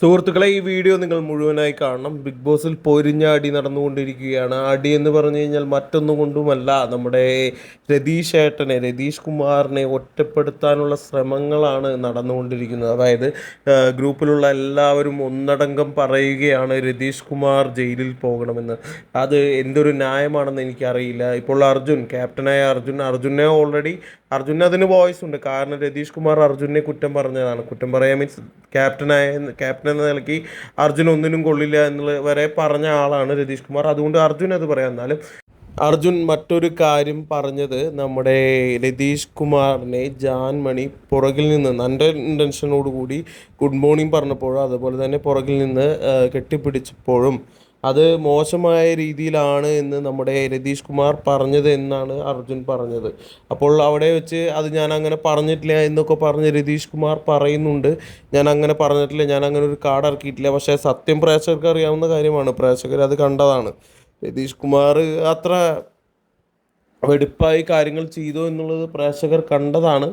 സുഹൃത്തുക്കളെ ഈ വീഡിയോ നിങ്ങൾ മുഴുവനായി കാണണം. ബിഗ് ബോസിൽ പൊരിഞ്ഞ അടി നടന്നുകൊണ്ടിരിക്കുകയാണ്. അടി എന്ന് പറഞ്ഞു കഴിഞ്ഞാൽ മറ്റൊന്നും കൊണ്ടുമല്ല. നമ്മുടെ രതീഷ് ഏട്ടനെ രതീഷ് കുമാറിനെ ഒറ്റപ്പെടുത്താനുള്ള ശ്രമങ്ങളാണ് നടന്നുകൊണ്ടിരിക്കുന്നത്. അതായത് ഗ്രൂപ്പിലുള്ള എല്ലാവരും ഒന്നടങ്കം പറയുകയാണ് രതീഷ് കുമാർ ജയിലിൽ പോകണമെന്ന്. അത് എന്തൊരു ന്യായമാണെന്ന് എനിക്കറിയില്ല. ഇപ്പോൾ അർജുൻ ക്യാപ്റ്റനായ അർജുൻ അർജുനെ ഓൾറെഡി അർജുന് അതിന് വോയിസ് ഉണ്ട്. കാരണം രതീഷ് കുമാർ അർജുനെ കുറ്റം പറഞ്ഞതാണ്. കുറ്റം പറയാൻ മീൻസ് ക്യാപ്റ്റനായ ക്യാപ്റ്റൻ എന്ന നിലയ്ക്ക് അർജുൻ ഒന്നിനും കൊള്ളില്ല എന്നുള്ള വരെ പറഞ്ഞ ആളാണ് രതീഷ് കുമാർ. അതുകൊണ്ട് അർജുൻ അത് പറയാം. എന്നാലും അർജുൻ മറ്റൊരു കാര്യം പറഞ്ഞത് നമ്മുടെ രതീഷ് കുമാറിനെ ജാൻമണി പുറകിൽ നിന്ന് നല്ല ഇന്റൻഷനോട് കൂടി ഗുഡ് മോർണിംഗ് പറഞ്ഞപ്പോഴും അതുപോലെ തന്നെ പുറകിൽ നിന്ന് കെട്ടിപ്പിടിച്ചപ്പോഴും അത് മോശമായ രീതിയിലാണ് എന്ന് നമ്മുടെ രതീഷ് കുമാർ പറഞ്ഞത് എന്നാണ് അർജുൻ പറഞ്ഞത്. അപ്പോൾ അവിടെ വെച്ച് അത് ഞാൻ അങ്ങനെ പറഞ്ഞിട്ടില്ല എന്നൊക്കെ പറഞ്ഞ് രതീഷ് കുമാർ പറയുന്നുണ്ട്. ഞാൻ അങ്ങനെ പറഞ്ഞിട്ടില്ല ഞാൻ അങ്ങനെ ഒരു കാർഡ് ഇറക്കിയിട്ടില്ല. പക്ഷേ സത്യം പ്രേക്ഷകർക്ക് അറിയാവുന്ന കാര്യമാണ്. പ്രേക്ഷകർ അത് കണ്ടതാണ്. രതീഷ് കുമാർ അത്ര വെടിപ്പായി കാര്യങ്ങൾ ചെയ്തു എന്നുള്ളത് പ്രേക്ഷകർ കണ്ടതാണ്.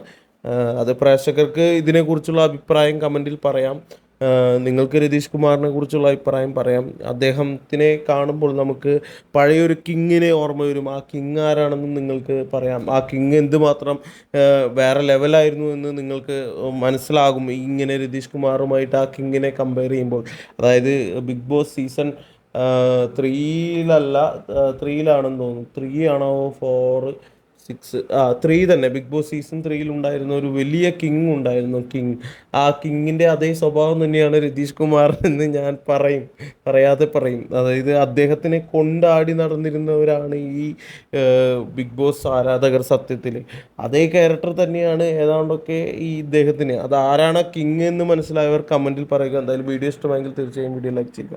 അത് പ്രേക്ഷകർക്ക് ഇതിനെക്കുറിച്ചുള്ള അഭിപ്രായം കമന്റിൽ പറയാം. നിങ്ങൾക്ക് രതീഷ് കുമാറിനെ കുറിച്ചുള്ള അഭിപ്രായം പറയാം. അദ്ദേഹത്തിനെ കാണുമ്പോൾ നമുക്ക് പഴയൊരു കിങ്ങിനെ ഓർമ്മ വരും. ആ കിങ് ആരാണെന്നും നിങ്ങൾക്ക് പറയാം. ആ കിങ് എന്തുമാത്രം വേറെ ലെവലായിരുന്നു എന്ന് നിങ്ങൾക്ക് മനസ്സിലാകും. ഇങ്ങനെ രതീഷ് കുമാറുമായിട്ട് ആ കിങ്ങിനെ കമ്പയർ ചെയ്യുമ്പോൾ. അതായത് ബിഗ് ബോസ് സീസൺ ത്രീയിലല്ല ത്രീയിലാണെന്ന് തോന്നുന്നു. ത്രീ ആണോ ഫോർ സിക്സ്. ആ ത്രീ തന്നെ. ബിഗ് ബോസ് സീസൺ ത്രീയിൽ ഉണ്ടായിരുന്ന ഒരു വലിയ കിങ് ഉണ്ടായിരുന്നു കിങ്. ആ കിങ്ങിന്റെ അതേ സ്വഭാവം തന്നെയാണ് രതീഷ് കുമാർ എന്ന് ഞാൻ പറയും. പറയാതെ പറയും. അതായത് അദ്ദേഹത്തിനെ കൊണ്ടാടി നടന്നിരുന്നവരാണ് ഈ ബിഗ് ബോസ് ആരാധകർ സത്യത്തിൽ അതേ ക്യാരക്ടർ തന്നെയാണ് ഏതാണ്ടൊക്കെ ഈ ഇദ്ദേഹത്തിന്. അത് ആരാണ് കിങ് എന്ന് മനസ്സിലായവർ കമന്റിൽ പറയുക. എന്തായാലും വീഡിയോ ഇഷ്ടമായെങ്കിൽ തീർച്ചയായും വീഡിയോ ലൈക്ക് ചെയ്യുക.